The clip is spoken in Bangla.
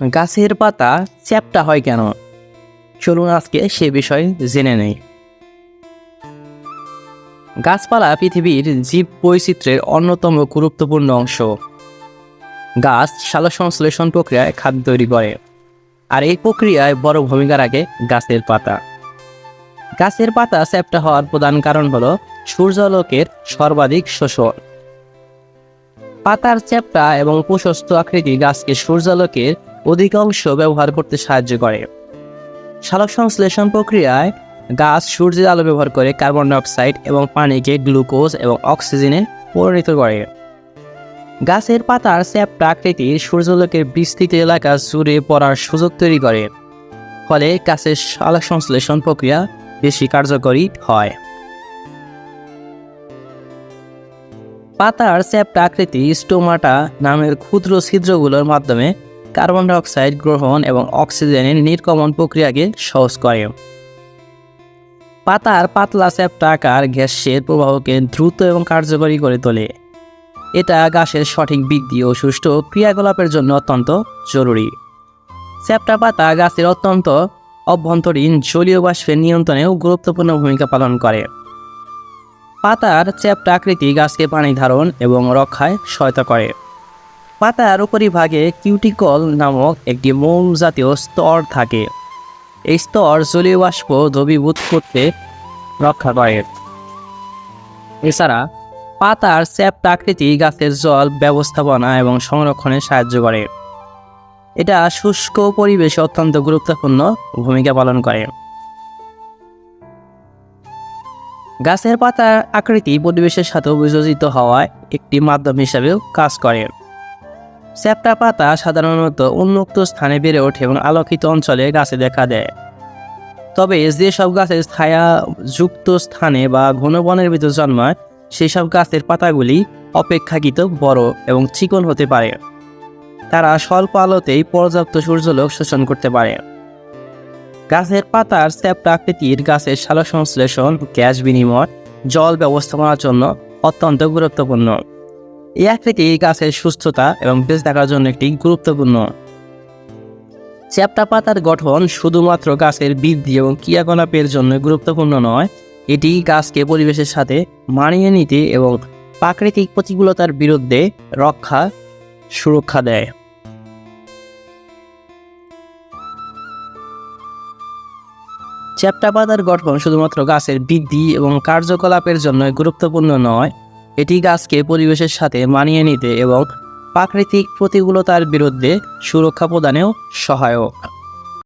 গাছের পাতা চ্যাপ্টা হয় কেন? চলুন আজকে সে বিষয়ে জেনে নেই। গাছপালা পৃথিবীর জীব বৈচিত্র্যের অন্যতম গুরুত্বপূর্ণ অংশ। গাছ সালোকসংশ্লেষণ প্রক্রিয়ায় খাদ্য তৈরি করে, আর এই প্রক্রিয়ায় বড় ভূমিকা রাখে গাছের পাতা। গাছের পাতা চ্যাপ্টা হওয়ার প্রধান কারণ হল সূর্যালোকের সর্বাধিক শোষণ। পাতার চ্যাপ্টা এবং প্রশস্ত আকৃতি গাছকে সূর্যালোকের অধিকাংশ ব্যবহার করতে সাহায্য করে। সালোক সংশ্লেষণ প্রক্রিয়ায় গাছ সূর্যের আলো ব্যবহার করে কার্বন ডাইঅক্সাইড এবং পানিকে গ্লুকোজ এবং অক্সিজেনে পরিণত করে। গাছের পাতার চ্যাপ্টা আকৃতি সূর্যালোকের বিস্তৃত এলাকা জুড়ে পড়ার সুযোগ তৈরি করে। ফলে গাছের সালোক সংশ্লেষণ প্রক্রিয়া বেশি কার্যকরী হয়। পাতার চ্যাপ্টা আকৃতি স্টোমাটা নামের ক্ষুদ্র ছিদ্রগুলোর মাধ্যমে কার্বন ডাইঅক্সাইড গ্রহণ এবং অক্সিজেনের নির্গমন প্রক্রিয়াকে সহজ করে। পাতার পাতলা চ্যাপ্টা আকার গ্যাসের প্রবাহকে দ্রুত এবং কার্যকরী করে তোলে। এটা গাছের সঠিক বৃদ্ধি ও সুষ্ঠু ক্রিয়াকলাপের জন্য অত্যন্ত জরুরি। চ্যাপ্টা পাতা গাছের অত্যন্ত অভ্যন্তরীণ জলীয় বাষ্পের নিয়ন্ত্রণেও গুরুত্বপূর্ণ ভূমিকা পালন করে। পাতার চ্যাপ্টা আকৃতি গাছকে পানি ধারণ এবং রক্ষায় সহায়তা করে। পাতার উপরিভাগে কিউটিকল নামক একটি মৌল জাতীয় স্তর থাকে। এই স্তর জলীয় বাষ্প দ্রবীভূত করতে রক্ষা করে। এছাড়া পাতার চ্যাপ্টা আকৃতি গাছের জল ব্যবস্থাপনা এবং সংরক্ষণে সাহায্য করে। এটা শুষ্ক পরিবেশে অত্যন্ত গুরুত্বপূর্ণ ভূমিকা পালন করে। গাছের পাতার আকৃতি পরিবেশের সাথে বিযোজিত হওয়ায় একটি মাধ্যম হিসাবেও কাজ করে। চ্যাপ্টা পাতা সাধারণত উন্মুক্ত স্থানে বেড়ে ওঠে এবং আলোকিত অঞ্চলে গাছে দেখা দেয়। তবে যেসব গাছের ছায়া যুক্ত স্থানে বা ঘন বনের ভিতর জন্মায়, সেই সব গাছের পাতাগুলি অপেক্ষাকৃত বড় এবং চিকন হতে পারে। তারা স্বল্প আলোতেই পর্যাপ্ত সূর্যালোক শোষণ করতে পারে। গাছের পাতার চ্যাপ্টা আকৃতির গাছের সালোক সংশ্লেষণ গ্যাস বিনিময়, জল ব্যবস্থাপনার জন্য অত্যন্ত গুরুত্বপূর্ণ। এই আকৃতি গাছের সুস্থতা এবং বেঁচে থাকার জন্য একটি গুরুত্বপূর্ণ। চ্যাপ্টা পাতার গঠন শুধুমাত্র গাছের বৃদ্ধি এবং ক্রিয়াকলাপের জন্য গুরুত্বপূর্ণ নয়, এটি গাছকে পরিবেশের সাথে মানিয়ে নিতে এবং প্রাকৃতিক প্রতিকূলতার বিরুদ্ধে রক্ষা, সুরক্ষা দেয়। চ্যাপ্টা পাতার গঠন শুধুমাত্র গাছের বৃদ্ধি এবং কার্যকলাপের জন্য গুরুত্বপূর্ণ নয় এটি গাছকে পরিবেশের সাথে মানিয়ে নিতে এবং প্রাকৃতিক প্রতিকূলতার বিরুদ্ধে সুরক্ষা প্রদানেও সহায়ক।